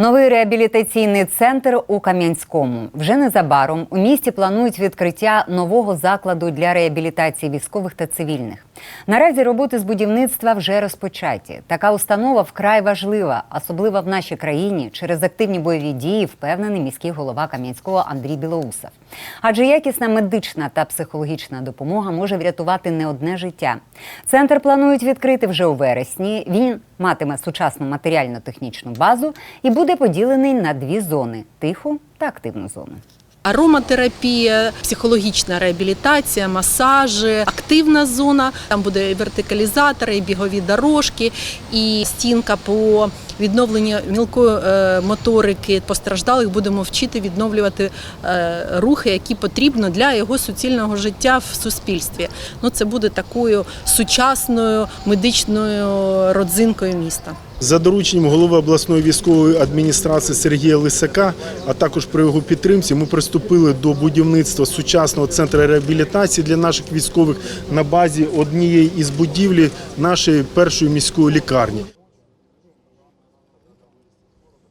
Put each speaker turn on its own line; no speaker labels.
Новий реабілітаційний центр у Кам'янському. Вже незабаром у місті планують відкриття нового закладу для реабілітації військових та цивільних. Наразі роботи з будівництва вже розпочаті. Така установа вкрай важлива, особливо в нашій країні через активні бойові дії, впевнений міський голова Кам'янського Андрій Білоусов. Адже якісна медична та психологічна допомога може врятувати не одне життя. Центр планують відкрити вже у вересні. Він матиме сучасну матеріально-технічну базу і буде поділений на дві зони тиху та активну зону.
Ароматерапія, психологічна реабілітація, масажі, активна зона. Там буде вертикалізатори, бігові дорожки, і стінка по відновленню мілкої е, моторики постраждалих. Будемо вчити відновлювати е, рухи, які потрібно для його суцільного життя в суспільстві. Ну це буде такою сучасною медичною родзинкою міста.
За дорученням голови обласної військової адміністрації Сергія Лисака, а також при його підтримці, ми приступили до будівництва сучасного центру реабілітації для наших військових на базі однієї із будівлі нашої першої міської лікарні.